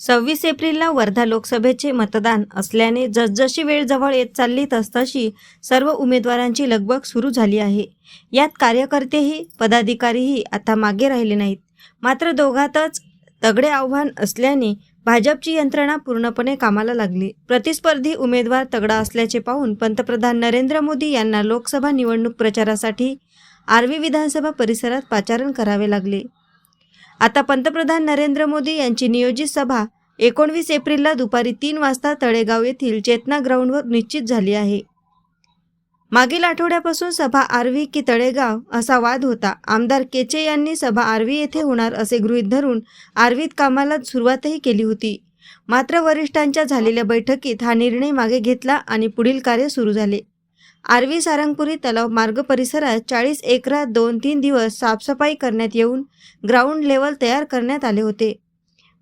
सव्वीस एप्रिलला वर्धा लोकसभेचे मतदान असल्याने जसजशी वेळ जवळ येत चालली तसतशी सर्व उमेदवारांची लगबग सुरू झाली आहे. यात कार्यकर्तेही पदाधिकारीही आता मागे राहिले नाहीत. मात्र दोघातच तगडे आव्हान असल्याने भाजपची यंत्रणा पूर्णपणे कामाला लागली. प्रतिस्पर्धी उमेदवार तगडा असल्याचे पाहून पंतप्रधान नरेंद्र मोदी यांना लोकसभा निवडणूक प्रचारासाठी आर्वी विधानसभा परिसरात पाचारण करावे लागले. आता पंतप्रधान नरेंद्र मोदी यांची नियोजित सभा एकोणवीस एप्रिलला दुपारी तीन वाजता तळेगाव येथील चेतना ग्राउंडवर निश्चित झाली आहे. मागील आठवड्यापासून सभा आर्वी की तळेगाव असा वाद होता. आमदार केचे यांनी सभा आर्वी येथे होणार असे गृहीत धरून आर्वीत कामाला सुरुवातही केली होती. मात्र वरिष्ठांच्या झालेल्या बैठकीत हा निर्णय मागे घेतला आणि पुढील कार्य सुरू झाले. आर्वी सारंगपुरी तलाव मार्ग परिसरात चाळीस एकरात दोन तीन दिवस साफसफाई करण्यात येऊन ग्राउंड लेवल तयार करण्यात आले होते.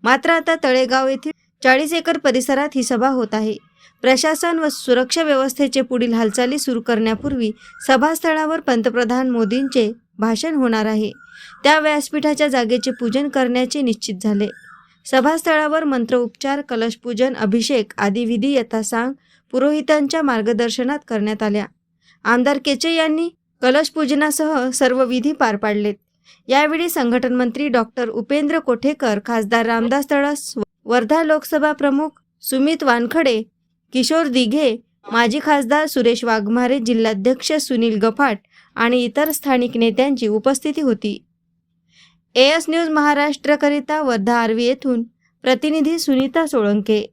मात्र आता तळेगाव येथील चाळीस एकर परिसरात ही सभा होत आहे. प्रशासन व सुरक्षा व्यवस्थेचे पुढील हालचाली सुरू करण्यापूर्वी सभास्थळावर पंतप्रधान मोदींचे भाषण होणार आहे. त्या व्यासपीठाच्या जागेचे पूजन करण्याचे निश्चित झाले. सभास्थळावर मंत्रोपचार कलशपूजन अभिषेक आदी विधी यथासांग पुरोहितांच्या मार्गदर्शनात करण्यात आल्या. आमदार केचे यांनी कलशपूजनासह सर्व विधी पार पाडलेत. यावेळी संघटन मंत्री डॉक्टर उपेंद्र कोठेकर खासदार रामदास तळस वर्धा लोकसभा प्रमुख सुमित वानखडे किशोर दिघे माजी खासदार सुरेश वाघमारे जिल्हाध्यक्ष सुनील गफाट आणि इतर स्थानिक नेत्यांची उपस्थिती होती. एएस न्यूज महाराष्ट्रकरिता वर्धा आर्वी येथून प्रतिनिधी सुनीता सोळंके.